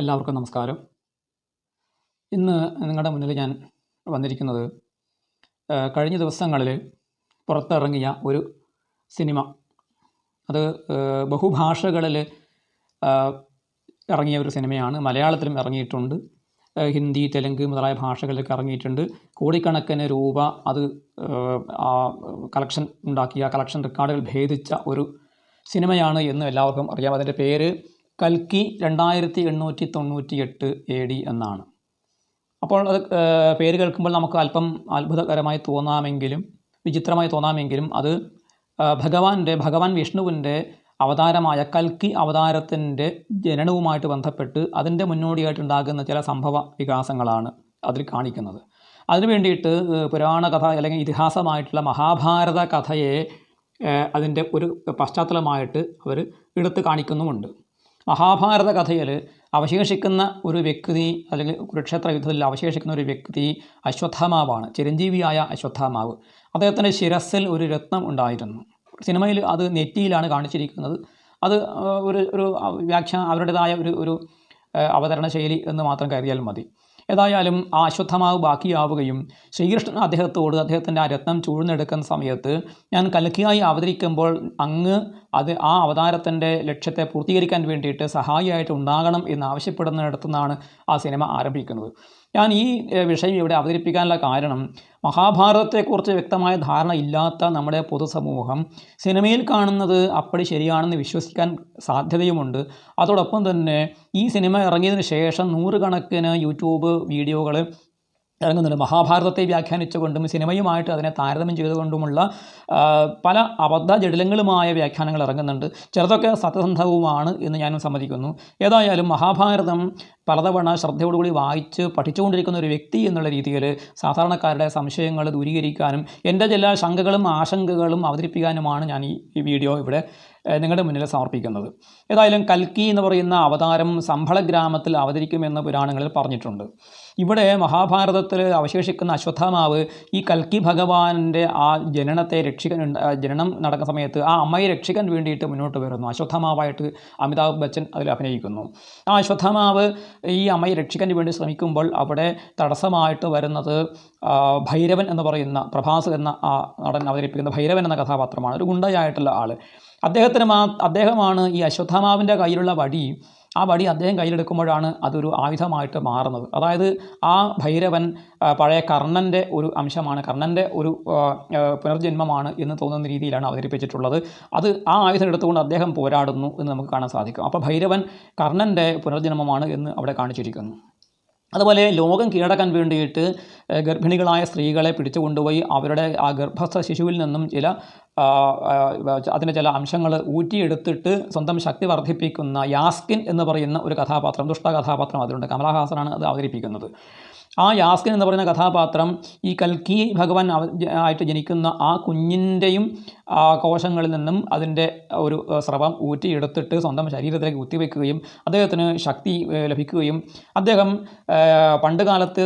എല്ലാവർക്കും നമസ്കാരം. ഇന്ന് നിങ്ങളുടെ മുന്നിൽ ഞാൻ വന്നിരിക്കുന്നത് കഴിഞ്ഞ ദിവസങ്ങളിൽ പുറത്തിറങ്ങിയ ഒരു സിനിമ. അത് ബഹുഭാഷകളിൽ ഇറങ്ങിയ ഒരു സിനിമയാണ്. മലയാളത്തിലും ഇറങ്ങിയിട്ടുണ്ട്. ഹിന്ദി തെലുങ്ക് മുതലായ ഭാഷകളിലൊക്കെ ഇറങ്ങിയിട്ടുണ്ട്. കോടിക്കണക്കിന് രൂപ അത് കളക്ഷൻ ഉണ്ടാക്കിയ കളക്ഷൻ റെക്കോർഡുകൾ ഭേദിച്ച ഒരു സിനിമയാണ് എന്ന് എല്ലാവർക്കും അറിയാം. അതിന്റെ പേര് കൽക്കി രണ്ടായിരത്തി എണ്ണൂറ്റി തൊണ്ണൂറ്റി എട്ട് എ ഡി എന്നാണ്. അപ്പോൾ അത് പേര് കേൾക്കുമ്പോൾ നമുക്ക് അല്പം അത്ഭുതകരമായി തോന്നാമെങ്കിലും വിചിത്രമായി തോന്നാമെങ്കിലും അത് ഭഗവാന്റെ ഭഗവാൻ വിഷ്ണുവിന്റെ അവതാരമായ കൽക്കി അവതാരത്തിന്റെ ജനനവുമായിട്ട് ബന്ധപ്പെട്ട് അതിന്റെ മുന്നോടിയായിട്ടുണ്ടാകുന്ന ചില സംഭവ വികാസങ്ങളാണ് അതിൽ കാണിക്കുന്നത്. അതിനു വേണ്ടിയിട്ട് പുരാണ കഥ അല്ലെങ്കിൽ ഇതിഹാസമായിട്ടുള്ള മഹാഭാരത കഥയെ അതിന്റെ ഒരു പശ്ചാത്തലമായിട്ട് അവർ എടുത്ത് കാണിക്കുന്നുമുണ്ട്. മഹാഭാരത കഥയിൽ അവശേഷിക്കുന്ന ഒരു വ്യക്തി അല്ലെങ്കിൽ കുരുക്ഷേത്ര യുദ്ധത്തിൽ അവശേഷിക്കുന്ന ഒരു വ്യക്തി അശ്വത്ഥാമാവാണ്. ചിരഞ്ജീവിയായ അശ്വത്ഥാമാവ്. അദ്ദേഹത്തിന്റെ ശിരസിൽ ഒരു രത്നം ഉണ്ടായിരുന്നു. സിനിമയിൽ അത് നെറ്റിയിലാണ് കാണിച്ചിരിക്കുന്നത്. അത് ഒരു ഒരു വ്യാഖ്യ അവരുടേതായ ഒരു ഒരു അവതരണ ശൈലി എന്ന് മാത്രം കരുതിയാൽ മതി. ഏതായാലും ആ അശ്വത്ഥമാവ് ബാക്കിയാവുകയും ശ്രീകൃഷ്ണൻ അദ്ദേഹത്തോട് അദ്ദേഹത്തിന്റെ ആ രത്നം ചൂഴ്ന്നെടുക്കുന്ന സമയത്ത് ഞാൻ കലക്കിയായി അവതരിക്കുമ്പോൾ അങ്ങ് അത് ആ അവതാരത്തിന്റെ ലക്ഷ്യത്തെ പൂർത്തീകരിക്കാൻ വേണ്ടിയിട്ട് സഹായിയായിട്ട് ഉണ്ടാകണം എന്ന് ആവശ്യപ്പെടുന്നിടത്തുനിന്നാണ് ആ സിനിമ ആരംഭിക്കുന്നത്. ഞാൻ ഈ വിഷയം ഇവിടെ അവതരിപ്പിക്കാനുള്ള കാരണം മഹാഭാരതത്തെക്കുറിച്ച് വ്യക്തമായ ധാരണ ഇല്ലാത്ത നമ്മുടെ പൊതുസമൂഹം സിനിമയിൽ കാണുന്നത് അപ്പടി ശരിയാണെന്ന് വിശ്വസിക്കാൻ സാധ്യതയുമുണ്ട്. അതോടൊപ്പം തന്നെ ഈ സിനിമ ഇറങ്ങിയതിന് ശേഷം നൂറുകണക്കിന് യൂട്യൂബ് വീഡിയോകൾ ഇറങ്ങുന്നുണ്ട്. മഹാഭാരതത്തെ വ്യാഖ്യാനിച്ചുകൊണ്ടും സിനിമയുമായിട്ട് അതിനെ താരതമ്യം ചെയ്തുകൊണ്ടുമുള്ള പല അബദ്ധ ജടിലങ്ങളുമായ വ്യാഖ്യാനങ്ങൾ ഇറങ്ങുന്നുണ്ട്. ചിലതൊക്കെ സത്യസന്ധവുമാണ് എന്ന് ഞാനും സമ്മതിക്കുന്നു. ഏതായാലും മഹാഭാരതം പലതവണ ശ്രദ്ധയോടുകൂടി വായിച്ച് പഠിച്ചുകൊണ്ടിരിക്കുന്ന ഒരു വ്യക്തി എന്നുള്ള രീതിയിൽ സാധാരണക്കാരുടെ സംശയങ്ങൾ ദൂരീകരിക്കാനും എന്റെ ചില ശങ്കകളും ആശങ്കകളും അവതരിപ്പിക്കാനുമാണ് ഞാൻ ഈ വീഡിയോ ഇവിടെ നിങ്ങളുടെ മുന്നിൽ സമർപ്പിക്കുന്നത്. ഏതായാലും കൽക്കി എന്ന് പറയുന്ന അവതാരം സംഭള ഗ്രാമത്തിൽ അവതരിക്കുമെന്ന് പുരാണങ്ങളിൽ പറഞ്ഞിട്ടുണ്ട്. ഇവിടെ മഹാഭാരതത്തിൽ അവശേഷിക്കുന്ന അശ്വത്ഥമാവ് ഈ കൽക്കി ഭഗവാന്റെ ആ ജനനത്തെ രക്ഷിക്കാൻ ജനനം നടക്കുന്ന സമയത്ത് ആ അമ്മയെ രക്ഷിക്കാൻ വേണ്ടിയിട്ട് മുന്നോട്ട് വരുന്നു. അശ്വത്ഥമാവായിട്ട് അമിതാഭ് ബച്ചൻ അതിൽ അഭിനയിക്കുന്നു. ആ അശ്വത്ഥമാവ് ഈ അമ്മയെ രക്ഷിക്കാൻ വേണ്ടി ശ്രമിക്കുമ്പോൾ അവിടെ തടസ്സമായിട്ട് വരുന്നത് ഭൈരവൻ എന്ന് പറയുന്ന പ്രഭാസ് എന്ന ആ നടൻ അവതരിപ്പിക്കുന്ന ഭൈരവൻ എന്ന കഥാപാത്രമാണ്. ഒരു ഗുണ്ടയായിട്ടുള്ള ആൾ അദ്ദേഹത്തിന് മാ അദ്ദേഹമാണ് ഈ അശ്വത്ഥമാവിന്റെ കയ്യിലുള്ള വടി ആ വടി അദ്ദേഹം കയ്യിലെടുക്കുമ്പോഴാണ് അതൊരു ആയുധമായിട്ട് മാറുന്നത്. അതായത് ആ ഭൈരവൻ പഴയ കർണന്റെ ഒരു അംശമാണ് കർണന്റെ ഒരു പുനർജന്മമാണ് എന്ന് തോന്നുന്ന രീതിയിലാണ് അവതരിപ്പിച്ചിട്ടുള്ളത്. അത് ആ ആയുധം എടുത്തുകൊണ്ട് അദ്ദേഹം പോരാടുന്നു എന്ന് നമുക്ക് കാണാൻ സാധിക്കും. അപ്പോൾ ഭൈരവൻ കർണന്റെ പുനർജന്മമാണ് എന്ന് അവിടെ കാണിച്ചിരിക്കുന്നു. അതുപോലെ ലോകം കീഴടക്കാൻ വേണ്ടിയിട്ട് ഗർഭിണികളായ സ്ത്രീകളെ പിടിച്ചുകൊണ്ടുപോയി അവരുടെ ആ ഗർഭസ്ഥ ശിശുവിൽ നിന്നും ചില അതിന്റെ ചില അംശങ്ങൾ ഊറ്റിയെടുത്തിട്ട് സ്വന്തം ശക്തി വർദ്ധിപ്പിക്കുന്ന യാസ്കിൻ എന്ന് പറയുന്ന ഒരു കഥാപാത്രം ദുഷ്ട കഥാപാത്രം അതിലുണ്ട്. കമലഹാസനാണ് അത് അവതരിപ്പിക്കുന്നത്. ആ യാസ്കൻ എന്ന് പറയുന്ന കഥാപാത്രം ഈ കൽക്കി ഭഗവാൻ ആയിട്ട് ജനിക്കുന്ന ആ കുഞ്ഞിന്റെയും കോശങ്ങളിൽ നിന്നും അതിന്റെ ഒരു സ്രവം ഊറ്റിയെടുത്തിട്ട് സ്വന്തം ശരീരത്തിലേക്ക് കുത്തിവെക്കുകയും അദ്ദേഹത്തിന് ശക്തി ലഭിക്കുകയും അദ്ദേഹം പണ്ട് കാലത്ത്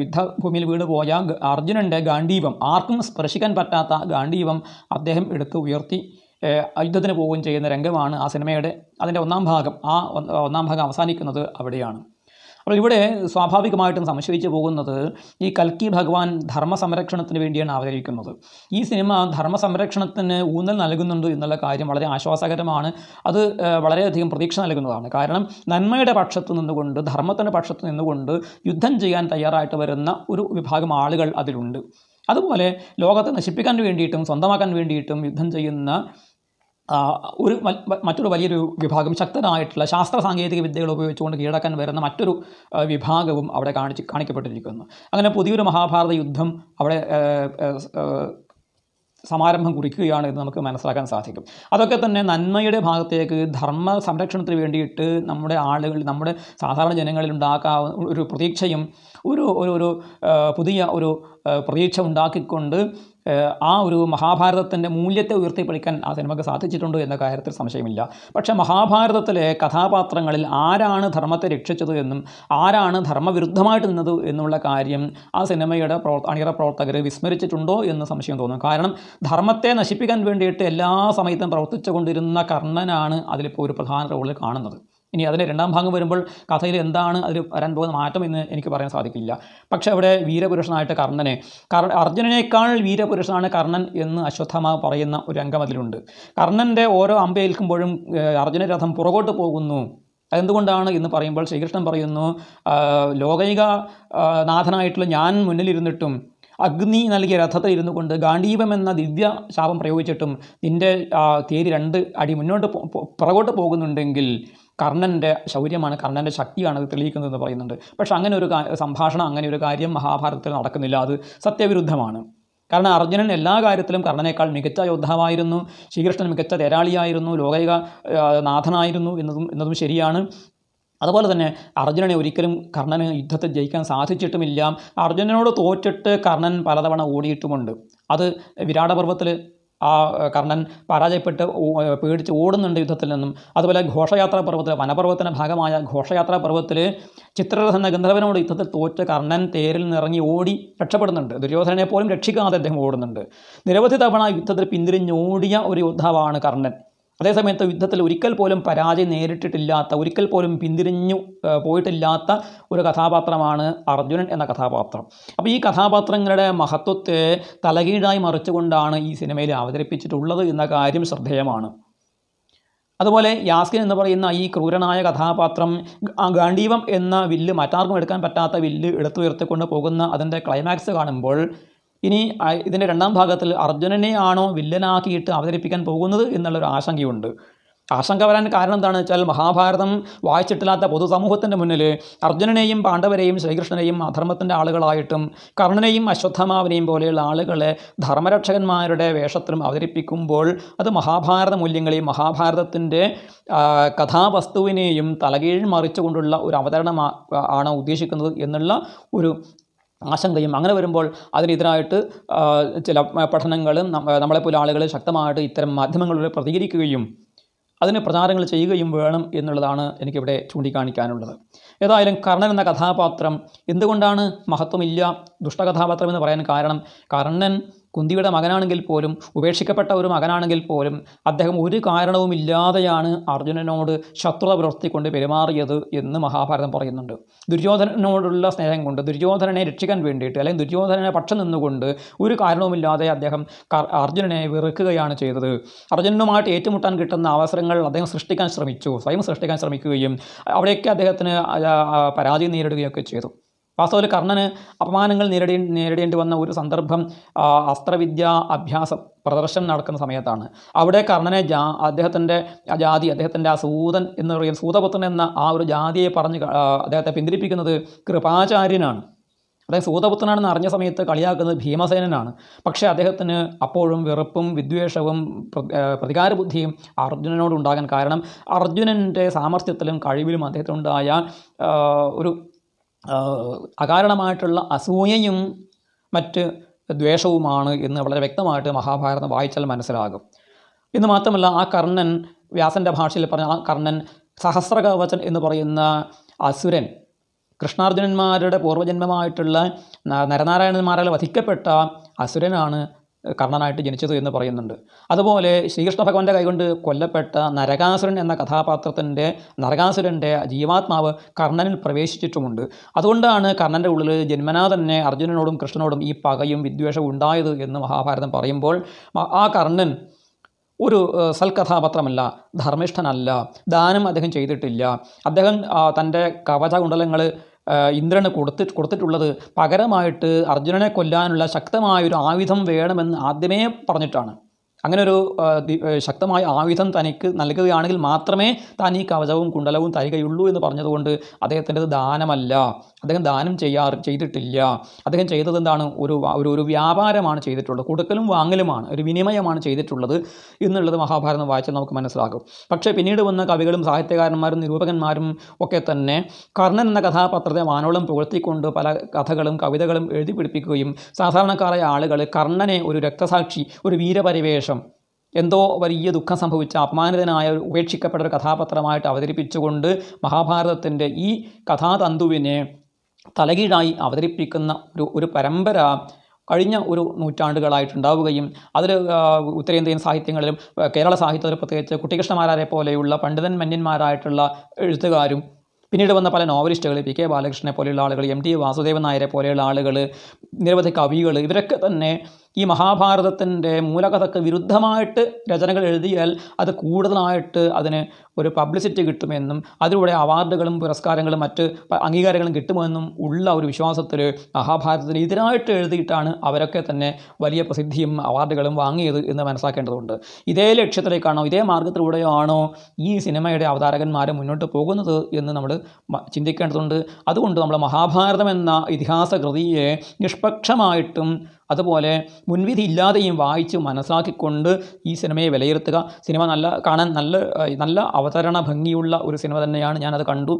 യുദ്ധഭൂമിയിൽ വീട് പോയ അർജുനന്റെ ഗാന്ധീപം ആർക്കും സ്പർശിക്കാൻ പറ്റാത്ത ഗാന്ധീപം അദ്ദേഹം എടുത്ത് ഉയർത്തി യുദ്ധത്തിന് പോവുകയും ചെയ്യുന്ന രംഗമാണ് ആ സിനിമയുടെ അതിന്റെ ഒന്നാം ഭാഗം. ആ ഒന്നാം ഭാഗം അവസാനിക്കുന്നത് അവിടെയാണ്. അപ്പോൾ ഇവിടെ സ്വാഭാവികമായിട്ടും സംശയിച്ചു പോകുന്നത് ഈ കൽക്കി ഭഗവാൻ ധർമ്മ സംരക്ഷണത്തിന് വേണ്ടിയാണ് അവതരിക്കുന്നത് ഈ സിനിമ ധർമ്മ സംരക്ഷണത്തിന് ഊന്നൽ നൽകുന്നുണ്ട് എന്നുള്ള കാര്യം വളരെ ആശ്വാസകരമാണ്. അത് വളരെയധികം പ്രതീക്ഷ നൽകുന്നതാണ്. കാരണം നന്മയുടെ പക്ഷത്ത് നിന്നുകൊണ്ട് ധർമ്മത്തിന്റെ പക്ഷത്ത് നിന്നുകൊണ്ട് യുദ്ധം ചെയ്യാൻ തയ്യാറായിട്ട് വരുന്ന ഒരു വിഭാഗം ആളുകൾ അതിലുണ്ട്. അതുപോലെ ലോകത്തെ നശിപ്പിക്കാൻ വേണ്ടിയിട്ടും സ്വന്തമാക്കാൻ വേണ്ടിയിട്ടും യുദ്ധം ചെയ്യുന്ന ഒരു മറ്റൊരു വലിയൊരു വിഭാഗം ശക്തനായിട്ടുള്ള ശാസ്ത്ര സാങ്കേതിക വിദ്യകൾ ഉപയോഗിച്ചുകൊണ്ട് കീഴടക്കാൻ വരുന്ന മറ്റൊരു വിഭാഗവും അവിടെ കാണിച്ച് കാണിക്കപ്പെട്ടിരിക്കുന്നു. അങ്ങനെ പുതിയൊരു മഹാഭാരത യുദ്ധം അവിടെ സമാരംഭം കുറിക്കുകയാണ് എന്ന് നമുക്ക് മനസ്സിലാക്കാൻ സാധിക്കും. അതൊക്കെ തന്നെ നന്മയുടെ ഭാഗത്തേക്ക് ധർമ്മ സംരക്ഷണത്തിന് വേണ്ടിയിട്ട് നമ്മുടെ ആളുകൾ നമ്മുടെ സാധാരണ ജനങ്ങളിൽ ഉണ്ടാക്കാവുന്ന ഒരു പ്രതീക്ഷയും ഒരു ഒരു പുതിയ ഒരു പ്രതീക്ഷ ഉണ്ടാക്കിക്കൊണ്ട് ആ, ഒരു മഹാഭാരതത്തിന്റെ മൂല്യത്തെ ഉയർത്തിപ്പിടിക്കാൻ ആ സിനിമയ്ക്ക് സാധിച്ചിട്ടുണ്ട് എന്ന കാര്യത്തിൽ സംശയമില്ല. പക്ഷേ മഹാഭാരതത്തിലെ കഥാപാത്രങ്ങളിൽ ആരാണ് ധർമ്മത്തെ രക്ഷിച്ചത് എന്നും ആരാണ് ധർമ്മവിരുദ്ധമായിട്ട് നിന്നത് എന്നുള്ള കാര്യം ആ സിനിമയുടെ പ്രവർ അണിയറ പ്രവർത്തകർ വിസ്മരിച്ചിട്ടുണ്ടോ എന്ന് സംശയം തോന്നുന്നു കാരണം ധർമ്മത്തെ നശിപ്പിക്കാൻ വേണ്ടിയിട്ട് എല്ലാ സമയത്തും പ്രവർത്തിച്ചുകൊണ്ടിരുന്ന കർണനാണ് അതിലിപ്പോൾ ഒരു പ്രധാന റോളിൽ കാണുന്നത്. ഇനി അതിന്റെ രണ്ടാം ഭാഗം വരുമ്പോൾ കഥയിൽ എന്താണ് അതിൽ വരാൻ പോകുന്ന മാറ്റം എന്ന് എനിക്ക് പറയാൻ സാധിക്കില്ല. പക്ഷേ അവിടെ വീരപുരുഷനായിട്ട് കർണനെ കർ അർജുനനേക്കാൾ വീരപുരുഷനാണ് കർണൻ എന്ന് അശ്വത്ഥമാവ് പറയുന്ന ഒരു രംഗം അതിലുണ്ട്. കർണന്റെ ഓരോ അമ്പേൽക്കുമ്പോഴും അർജുന രഥം പുറകോട്ട് പോകുന്നു. അതെന്തുകൊണ്ടാണ് എന്ന് പറയുമ്പോൾ ശ്രീകൃഷ്ണൻ പറയുന്നു ലോകൈക നാഥനായിട്ടുള്ള ഞാൻ മുന്നിലിരുന്നിട്ടും അഗ്നി നൽകിയ രഥത്തിൽ ഇരുന്നു കൊണ്ട് ഗാന്ധീപം എന്ന ദിവ്യ ശാപം പ്രയോഗിച്ചിട്ടും നിന്റെ തേര് രണ്ട് അടി മുന്നോട്ട് പുറകോട്ട് പോകുന്നുണ്ടെങ്കിൽ കർണന്റെ ശൗര്യമാണ് കർണന്റെ ശക്തിയാണ് അത് തെളിയിക്കുന്നതെന്ന് പറയുന്നുണ്ട്. പക്ഷേ അങ്ങനെ ഒരു സംഭാഷണം അങ്ങനെ ഒരു കാര്യം മഹാഭാരതത്തിൽ നടക്കുന്നില്ല. അത് സത്യവിരുദ്ധമാണ്. കാരണം അർജുനൻ എല്ലാ കാര്യത്തിലും കർണനേക്കാൾ മികച്ച യോദ്ധാവായിരുന്നു. ശ്രീകൃഷ്ണൻ മികച്ച തേരാളിയായിരുന്നു. ലോകൈക നാഥനായിരുന്നു എന്നതും എന്നതും ശരിയാണ്. അതുപോലെ തന്നെ അർജുനനെ ഒരിക്കലും കർണന് യുദ്ധത്തിൽ ജയിക്കാൻ സാധിച്ചിട്ടുമില്ല. അർജുനനോട് തോറ്റിട്ട് കർണൻ പലതവണ ഓടിയിട്ടുമുണ്ട്. അത് വിരാടപർവത്തിൽ ആ കർണൻ പരാജയപ്പെട്ട് പേടിച്ച് ഓടുന്നുണ്ട് യുദ്ധത്തിൽ നിന്നും. അതുപോലെ ഘോഷയാത്രാ പർവത്തിൽ വനപർവത്തിന്റെ ഭാഗമായ ഘോഷയാത്രാ പർവത്തിൽ ചിത്രരഥ എന്ന ഗന്ധർവനോട് യുദ്ധത്തിൽ തോറ്റ കർണൻ തേരിൽ നിറങ്ങി ഓടി രക്ഷപ്പെടുന്നുണ്ട്. ദുര്യോധനനെ പോലും രക്ഷിക്കാതെ അദ്ദേഹം ഓടുന്നുണ്ട്. നിരവധി തവണ യുദ്ധത്തിൽ പിന്തിരിഞ്ഞോടിയ ഒരു യോദ്ധാവാണ് കർണൻ. അതേസമയത്ത് യുദ്ധത്തിൽ ഒരിക്കൽ പോലും പരാജയം നേരിട്ടിട്ടില്ലാത്ത ഒരിക്കൽ പോലും പിന്തിരിഞ്ഞു പോയിട്ടില്ലാത്ത ഒരു കഥാപാത്രമാണ് അർജുനൻ എന്ന കഥാപാത്രം. അപ്പോൾ ഈ കഥാപാത്രങ്ങളുടെ മഹത്വത്തെ തലകീഴായി മറിച്ചുകൊണ്ടാണ് ഈ സിനിമയിൽ അവതരിപ്പിച്ചിട്ടുള്ളത് എന്ന കാര്യം ശ്രദ്ധേയമാണ്. അതുപോലെ യാസ്കിൻ എന്ന് പറയുന്ന ഈ ക്രൂരനായ കഥാപാത്രം ആ ഗാന്ധീവം എന്ന വില്ല് മറ്റാർക്കും എടുക്കാൻ പറ്റാത്ത വില്ല് എടുത്തുയർത്തിക്കൊണ്ട് പോകുന്ന അതിന്റെ ക്ലൈമാക്സ് കാണുമ്പോൾ ഇനി ഇതിന്റെ രണ്ടാം ഭാഗത്തിൽ അർജുനനെ ആണോ വില്ലനാക്കിയിട്ട് അവതരിപ്പിക്കാൻ പോകുന്നത് എന്നുള്ളൊരു ആശങ്കയുണ്ട്. ആശങ്ക വരാൻ കാരണം എന്താണെന്ന് വെച്ചാൽ മഹാഭാരതം വായിച്ചിട്ടില്ലാത്ത പൊതുസമൂഹത്തിന്റെ മുന്നിൽ അർജുനനെയും പാണ്ഡവരെയും ശ്രീകൃഷ്ണനെയും അധർമ്മത്തിന്റെ ആളുകളായിട്ടും കർണനെയും അശ്വത്ഥമാവിനെയും പോലെയുള്ള ആളുകളെ ധർമ്മരക്ഷകന്മാരുടെ വേഷത്തിലും അവതരിപ്പിക്കുമ്പോൾ അത് മഹാഭാരത മൂല്യങ്ങളെയും മഹാഭാരതത്തിന്റെ കഥാവസ്തുവിനെയും തലകീഴ് മറിച്ചുകൊണ്ടുള്ള ഒരു അവതരണം ആണ് ഉദ്ദേശിക്കുന്നത് എന്നുള്ള ഒരു ആശങ്കയും അങ്ങനെ വരുമ്പോൾ അതിനെതിരായിട്ട് ചില പഠനങ്ങളും നമ്മളെ നമ്മളെപ്പോലെ ആളുകൾ ശക്തമായിട്ട് ഇത്തരം മാധ്യമങ്ങളിലൂടെ പ്രതികരിക്കുകയും അതിന് പ്രചാരങ്ങൾ ചെയ്യുകയും വേണം എന്നുള്ളതാണ് എനിക്കിവിടെ ചൂണ്ടിക്കാണിക്കാനുള്ളത്. ഏതായാലും കർണൻ എന്ന കഥാപാത്രം എന്തുകൊണ്ടാണ് മഹത്വമില്ല ദുഷ്ടകഥാപാത്രം എന്ന് പറയാൻ കാരണം? കർണൻ കുന്തിയുടെ മകനാണെങ്കിൽ പോലും ഉപേക്ഷിക്കപ്പെട്ട ഒരു മകനാണെങ്കിൽ പോലും അദ്ദേഹം ഒരു കാരണവുമില്ലാതെയാണ് അർജുനനോട് ശത്രുത പുലർത്തിക്കൊണ്ട് പെരുമാറിയത് എന്ന് മഹാഭാരതം പറയുന്നുണ്ട്. ദുര്യോധനനോടുള്ള സ്നേഹം കൊണ്ട് ദുര്യോധനനെ രക്ഷിക്കാൻ വേണ്ടിയിട്ട് അല്ലെങ്കിൽ ദുര്യോധനനെ പക്ഷം നിന്നുകൊണ്ട് ഒരു കാരണവുമില്ലാതെ അദ്ദേഹം അർജുനനെ വെറുക്കുകയാണ് ചെയ്തത്. അർജുനനുമായിട്ട് ഏറ്റുമുട്ടാൻ കിട്ടുന്ന അവസരങ്ങൾ അദ്ദേഹം സൃഷ്ടിക്കാൻ ശ്രമിച്ചു സ്വയം സൃഷ്ടിക്കാൻ ശ്രമിക്കുകയും അവിടെയൊക്കെ അദ്ദേഹത്തിന് പരാജയം നേരിടുകയൊക്കെ ചെയ്തു. വാസ്തവത്തിൽ കർണന് അപമാനങ്ങൾ നേരിടേ നേരിടേണ്ടി വന്ന ഒരു സന്ദർഭം അസ്ത്രവിദ്യാ അഭ്യാസം പ്രദർശനം നടക്കുന്ന സമയത്താണ്. അവിടെ കർണനെ ജാ അദ്ദേഹത്തിന്റെ ജാതി അദ്ദേഹത്തിന്റെ ആ സൂതൻ എന്ന് പറയുന്ന സൂതപുത്രൻ എന്ന ആ ഒരു ജാതിയെ പറഞ്ഞ് അദ്ദേഹത്തെ പിന്തിരിപ്പിക്കുന്നത് കൃപാചാര്യനാണ്. അദ്ദേഹം സൂതപുത്രനാണെന്ന് അറിഞ്ഞ സമയത്ത് കളിയാക്കുന്നത് ഭീമസേനനാണ്. പക്ഷേ അദ്ദേഹത്തിന് അപ്പോഴും വെറുപ്പും വിദ്വേഷവും പ്രതികാര ബുദ്ധിയും പ്രതികാരബുദ്ധിയും അർജുനനോട് ഉണ്ടാകാൻ കാരണം അർജുനന്റെ സാമർഥ്യത്തിലും കഴിവിലും അദ്ദേഹത്തിനുണ്ടായ ഒരു അകാരണമായിട്ടുള്ള അസൂയയും മറ്റ് ദ്വേഷവുമാണ് എന്ന് വളരെ വ്യക്തമായിട്ട് മഹാഭാരതം വായിച്ചാൽ മനസ്സിലാകും. എന്ന് മാത്രമല്ല ആ കർണൻ വ്യാസന്റെ ഭാഷയിൽ പറഞ്ഞ ആ കർണൻ സഹസ്രകവചൻ എന്ന് പറയുന്ന അസുരൻ കൃഷ്ണാർജുനന്മാരുടെ പൂർവജന്മമായിട്ടുള്ള നരനാരായണന്മാരാൽ വധിക്കപ്പെട്ട അസുരനാണ് കർണനായിട്ട് ജനിച്ചത് എന്ന് പറയുന്നുണ്ട്. അതുപോലെ ശ്രീകൃഷ്ണ ഭഗവാന്റെ കൈകൊണ്ട് കൊല്ലപ്പെട്ട നരകാസുരൻ എന്ന കഥാപാത്രത്തിന്റെ നരകാസുരന്റെ ജീവാത്മാവ് കർണനിൽ പ്രവേശിച്ചിട്ടുമുണ്ട്. അതുകൊണ്ടാണ് കർണന്റെ ഉള്ളിൽ ജന്മനാ തന്നെ അർജുനനോടും കൃഷ്ണനോടും ഈ പകയും വിദ്വേഷവും ഉണ്ടായത് എന്ന് മഹാഭാരതം പറയുമ്പോൾ ആ കർണൻ ഒരു സൽകഥാപാത്രമല്ല ധർമ്മിഷ്ഠനല്ല ദാനം അദ്ദേഹം ചെയ്തിട്ടില്ല. അദ്ദേഹം തന്റെ കവചകുണ്ടലങ്ങൾ ഇന്ദ്രന് കൊടുത്തി കൊടുത്തിട്ടുള്ളത് പകരമായിട്ട് അർജുനനെ കൊല്ലാനുള്ള ശക്തമായൊരു ആയുധം വേണമെന്ന് ആദ്യമേ പറഞ്ഞിട്ടാണ്. അങ്ങനെ ഒരു ശക്തമായ ആയുധം തനിക്ക് നൽകുകയാണെങ്കിൽ മാത്രമേ താൻ ഈ കവചവും കുണ്ടലവും തരികയുള്ളൂ എന്ന് പറഞ്ഞതുകൊണ്ട് അദ്ദേഹത്തിന്റെത് ദാനമല്ല. അദ്ദേഹം ദാനം ചെയ്യാറ് ചെയ്തിട്ടില്ല. അദ്ദേഹം ചെയ്തത് എന്താണ്? ഒരു ഒരു ഒരു വ്യാപാരമാണ് ചെയ്തിട്ടുള്ളത്. കൊടുക്കലും വാങ്ങലുമാണ് ഒരു വിനിമയമാണ് ചെയ്തിട്ടുള്ളത് എന്നുള്ളത് മഹാഭാരതം വായിച്ചാൽ നമുക്ക് മനസ്സിലാകും. പക്ഷേ പിന്നീട് വന്ന കവികളും സാഹിത്യകാരന്മാരും നിരൂപകന്മാരും ഒക്കെ തന്നെ കർണൻ എന്ന കഥാപാത്രത്തെ വാനോളം പുകഴ്ത്തിക്കൊണ്ട് പല കഥകളും കവിതകളും എഴുതി പിടിപ്പിക്കുകയും സാധാരണക്കാരായ ആളുകൾ കർണനെ ഒരു രക്തസാക്ഷി ഒരു വീരപരിവേഷം എന്തോ വലിയ ദുഃഖം സംഭവിച്ച അപമാനിതനായ ഒരു ഉപേക്ഷിക്കപ്പെട്ട ഒരു കഥാപാത്രമായിട്ട് അവതരിപ്പിച്ചുകൊണ്ട് മഹാഭാരതത്തിന്റെ ഈ കഥാതന്തുവിനെ തലകീഴായി അവതരിപ്പിക്കുന്ന ഒരു ഒരു പരമ്പര കഴിഞ്ഞ ഒരു നൂറ്റാണ്ടുകളായിട്ടുണ്ടാവുകയും അതിൽ ഉത്തരേന്ത്യൻ സാഹിത്യങ്ങളിലും കേരള സാഹിത്യത്തിൽ പ്രത്യേകിച്ച് കുട്ടികൃഷ്ണമാരെ പോലെയുള്ള പണ്ഡിതൻ മന്യന്മാരായിട്ടുള്ള എഴുത്തുകാരും പിന്നീട് വന്ന പല നോവലിസ്റ്റുകൾ പി കെ ബാലകൃഷ്ണനെ പോലെയുള്ള ആളുകൾ എം ടി വാസുദേവൻ നായരെ പോലെയുള്ള ആളുകൾ നിരവധി കവികൾ ഇവരൊക്കെ തന്നെ ഈ മഹാഭാരതത്തിന്റെ മൂലകഥക്ക് വിരുദ്ധമായിട്ട് രചനകൾ എഴുതിയാൽ അത് കൂടുതലായിട്ട് അതിന് ഒരു പബ്ലിസിറ്റി കിട്ടുമെന്നും അതിലൂടെ അവാർഡുകളും പുരസ്കാരങ്ങളും മറ്റ് അംഗീകാരങ്ങളും കിട്ടുമെന്നും ഉള്ള ഒരു വിശ്വാസത്തിൽ മഹാഭാരതത്തിന് എതിരായിട്ട് എഴുതിയിട്ടാണ് അവരൊക്കെ തന്നെ വലിയ പ്രസിദ്ധിയും അവാർഡുകളും വാങ്ങിയത് എന്ന് മനസ്സിലാക്കേണ്ടതുണ്ട്. ഇതേ ലക്ഷ്യത്തിലേക്കാണോ ഇതേ മാർഗത്തിലൂടെയോ ആണോ ഈ സിനിമയുടെ അവതാരകന്മാർ മുന്നോട്ട് പോകുന്നത് എന്ന് നമ്മൾ ചിന്തിക്കേണ്ടതുണ്ട്. അതുകൊണ്ട് നമ്മൾ മഹാഭാരതം എന്ന ഇതിഹാസ കൃതിയെ നിഷ്പക്ഷമായിട്ടും അതുപോലെ മുൻവിധി ഇല്ലാതെയും വായിച്ച് മനസ്സാക്കിക്കൊണ്ട് ഈ സിനിമയെ വിലയിരുത്തുക. സിനിമ നല്ല കാണാൻ നല്ല നല്ല അവതരണ ഭംഗിയുള്ള ഒരു സിനിമ തന്നെയാണ് ഞാനത് കണ്ടു.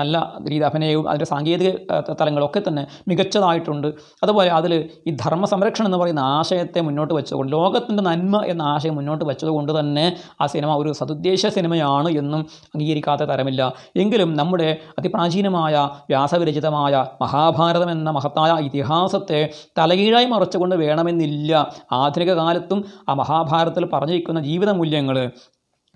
നല്ല രീതി അഭിനയവും അതിന്റെ സാങ്കേതിക തലങ്ങളൊക്കെ തന്നെ മികച്ചതായിട്ടുണ്ട്. അതുപോലെ അതിൽ ഈ ധർമ്മ സംരക്ഷണം എന്ന് പറയുന്ന ആശയത്തെ മുന്നോട്ട് വെച്ചുകൊണ്ട് ലോകത്തിന്റെ നന്മ എന്ന ആശയം മുന്നോട്ട് വെച്ചതുകൊണ്ട് തന്നെ ആ സിനിമ ഒരു സതുദ്ദേശ സിനിമയാണ് എന്നും അംഗീകരിക്കാത്ത തരമില്ല. എങ്കിലും നമ്മുടെ അതിപ്രാചീനമായ വ്യാസവിരചിതമായ മഹാഭാരതം എന്ന മഹത്തായ ഇതിഹാസത്തെ തലകീഴായി മറച്ചുകൊണ്ട് വേണമെന്നില്ല. ആധുനിക കാലത്തും ആ മഹാഭാരതത്തിൽ പറഞ്ഞിരിക്കുന്ന ജീവിത മൂല്യങ്ങൾ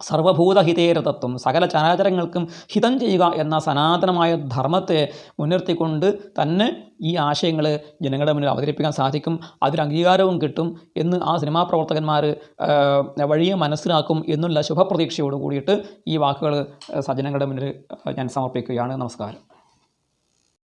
സർവഭൂതഹിതേരതത്വം സകല ചരാചരങ്ങൾക്കും ഹിതം ചെയ്യുക എന്ന സനാതനമായ ധർമ്മത്തെ മുൻനിർത്തിക്കൊണ്ട് തന്നെ ഈ ആശയങ്ങൾ ജനങ്ങളുടെ മുന്നിൽ അവതരിപ്പിക്കാൻ സാധിക്കും. അതിന് അംഗീകാരവും കിട്ടും എന്ന് ആ സിനിമാ പ്രവർത്തകന്മാർ വഴിയെ മനസ്സിലാക്കും എന്നുള്ള ശുഭപ്രതീക്ഷയോട് കൂടിയിട്ട് ഈ വാക്കുകൾ സജ്ജനങ്ങളുടെ മുന്നിൽ ഞാൻ സമർപ്പിക്കുകയാണ്. നമസ്കാരം.